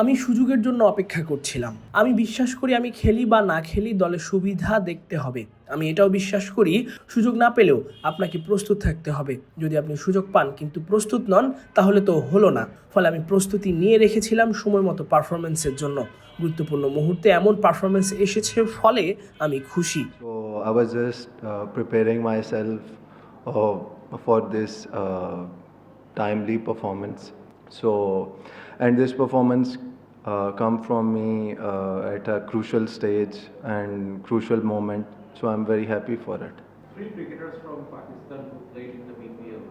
আমি সুযোগের জন্য অপেক্ষা করছিলাম। আমি বিশ্বাস করি আমি খেলি বা না খেলি দলের সুবিধা দেখতে হবে। আমি এটাও বিশ্বাস করি সুযোগ না পেলেও আপনাকে প্রস্তুত থাকতে হবে। যদি আপনি সুযোগ পান কিন্তু প্রস্তুত নন তাহলে তো হলো না। ফলে আমি প্রস্তুতি নিয়ে রেখেছিলাম সময় মতো পারফরমেন্সের জন্য। গুরুত্বপূর্ণ মুহূর্তে এমন পারফরমেন্স এসেছে ফলে আমি খুশি। I was just uh, preparing myself uh, for this uh, timely performance. So, and this performance uh, come from me uh, at a crucial stage and crucial moment. So I'm very happy for it. Three cricketers from Pakistan who played in the BPL,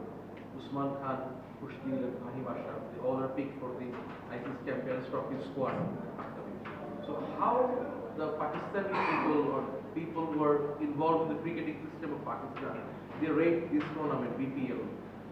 Usman Khan, Khushdeep and Fahim Ashraf, they all are picked for the ICC Champions Trophy squad. So how the Pakistani people or people who are involved in the cricketing system of Pakistan, they rate this tournament, BPL,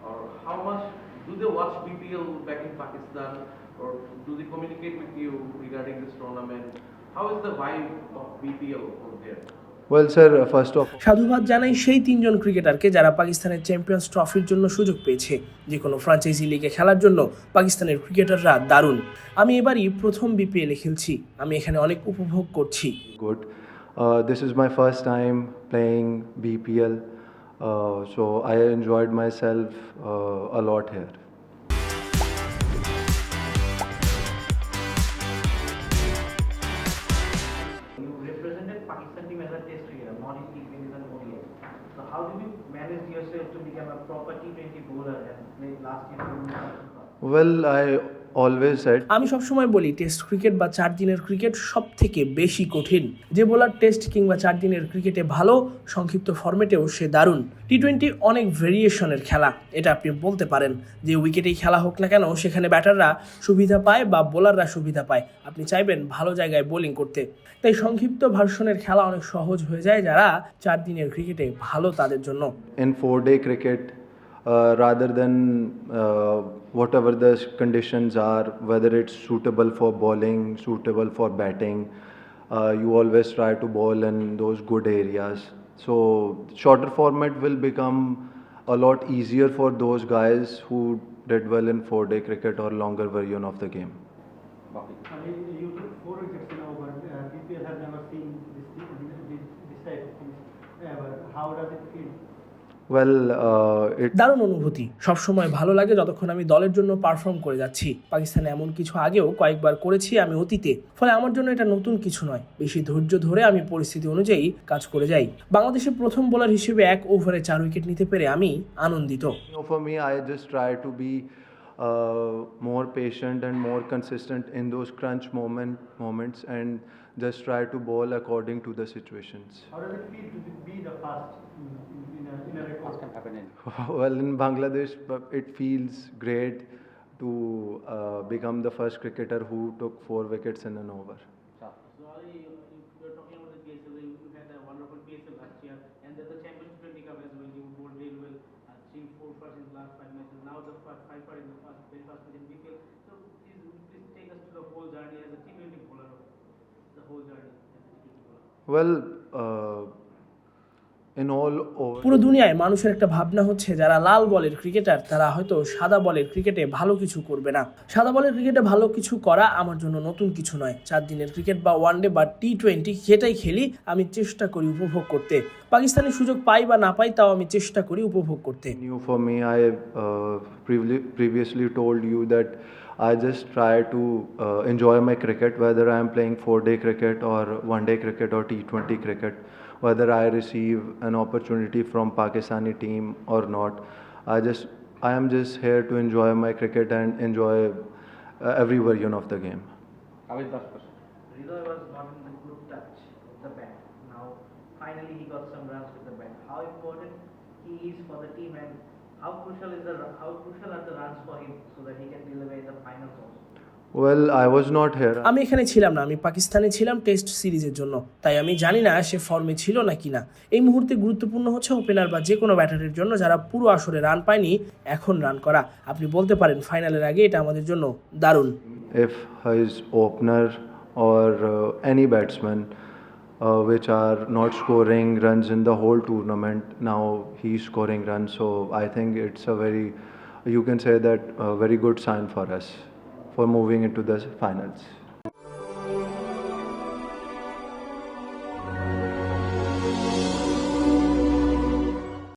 or how much do they watch BPL back in Pakistan, or do they communicate with you regarding this tournament? How is the vibe of BPL over there? Well, sir, uh, first সাধুবাদ জানাই সেই তিনজন ক্রিকেটারকে যারা পাকিস্তানের champions ট্রফির জন্য সুযোগ পেয়েছে যে কোনো ফ্রাঞ্চাইজি লিগে খেলার জন্য পাকিস্তানের ক্রিকেটাররা দারুণ আমি এবারই প্রথম বিপিএলে খেলছি আমি এখানে অনেক উপভোগ করছি good. Uh, this is my first time playing BPL, uh, so I enjoyed myself uh, a lot here. You represented Pakistan team as test cricketer, not in T20s and. So how did you manage yourself to become a proper T20 bowler and play last year? in the World Cup? Well, I always said আমি সবসময় বলি test cricket বা চার দিনের cricket সব থেকে বেশি কঠিন। যে বোলার টেস্ট কিংবা চার দিনের ক্রিকেটে ভালো সংক্ষিপ্ত ফরম্যাটেও সে দারুণ। টি টোয়েন্টি অনেক ভেরিয়েশনের খেলা এটা আপনি বলতে পারেন। যে উইকেটেই খেলা হোক না কেন সেখানে ব্যাটাররা সুবিধা পায় বা বোলাররা সুবিধা পায়। আপনি চাইবেন ভালো জায়গায় বোলিং করতে। তাই সংক্ষিপ্ত ভার্সনের খেলা অনেক সহজ হয়ে যায় যারা চার দিনের ক্রিকেটে ভালো তাদের জন্য। Four day cricket, uh, rather than uh, whatever the conditions are, whether it's suitable for bowling, suitable for batting, uh, you always try to bowl in those good areas. So, shorter format will become a lot easier for those guys who did well in four day cricket or longer version of the game. I mean, you took four wickets in over. Uh, BPL never seen this, this, this type of things ever. How does it feel? Well দারুণ অনুভূতি। সব সময় ভালো লাগে যতক্ষণ আমি দলের জন্য পারফর্ম করে যাচ্ছি। পাকিস্তানে এমন কিছু আগেও কয়েকবার করেছি আমি অতীতে। ফলে আমার জন্য এটা নতুন কিছু নয়। বেশি ধৈর্য ধরে আমি পরিস্থিতি অনুযায়ী কাজ করে যাই। বাংলাদেশের প্রথম বোলার হিসেবে এক ওভারে চার উইকেট নিতে পেরে আমি আনন্দিত। For me I just try to be more patient and more consistent in those crunch moment moments and just try to bowl according to the situations in, in, in, a, in a record? well, in Bangladesh, it feels great to uh, become the first cricketer who took four wickets in an over. So Ali, you, you are talking about the PSL. You, you had a wonderful PSL last year, and then the Championship 20 Cup as well. You bowled really well. Uh, three, four first in the last five matches. Now the five, five part in the first, very first match in BPL. So please, please take us to the whole journey as a T20 bowler. The whole journey as a T20 bowler. Well, uh, in all over. পুরো দুনিয়ায় মানুষের একটা ভাবনা হচ্ছে যারা লাল বলের cricketer তারা হয়তো সাদা বলের ক্রিকেটে ভালো কিছু করবে না। সাদা বলের ক্রিকেটে ভালো কিছু করা আমার জন্য নতুন কিছু নয়। চার দিনের ক্রিকেট বা ওয়ানডে বা টি টোয়েন্টি যেটাই খেলি আমি চেষ্টা করি উপভোগ করতে। পাকিস্তানের সুযোগ পাই বা না পাই তাও আমি চেষ্টা করি উপভোগ করতে। Me. I uh, previ- previously told you that I just try to uh, enjoy my cricket, whether I am playing four day cricket or one day cricket or T20 cricket, whether I receive an opportunity from Pakistani team or not. I just I am just here to enjoy my cricket and enjoy uh, every version of the game. Hridoy was not in the good touch with the bat. Now, finally, he got some runs with the bat. How important he is for the team, and how crucial is the how crucial are the runs for him so that he can deliver in the finals also. Well I was not here আমি এখানে ছিলাম না আমি পাকিস্তানে ছিলাম test সিরিজের জন্য। তাই আমি জানি না সে ফর্মে ছিল না। কিনা এই মুহূর্তে গুরুত্বপূর্ণ হচ্ছে ওপেনার বা যে কোনো ব্যাটারের জন্য যারা পুরো আসরে রান পায়নি এখন রান করা। আপনি বলতে পারেন ফাইনালের আগে এটা আমাদের জন্য দারুণ। If his opener or any batsman which are not scoring runs in the whole tournament now he scoring run so I think it's a very you can say that very good sign for us for moving into the finals.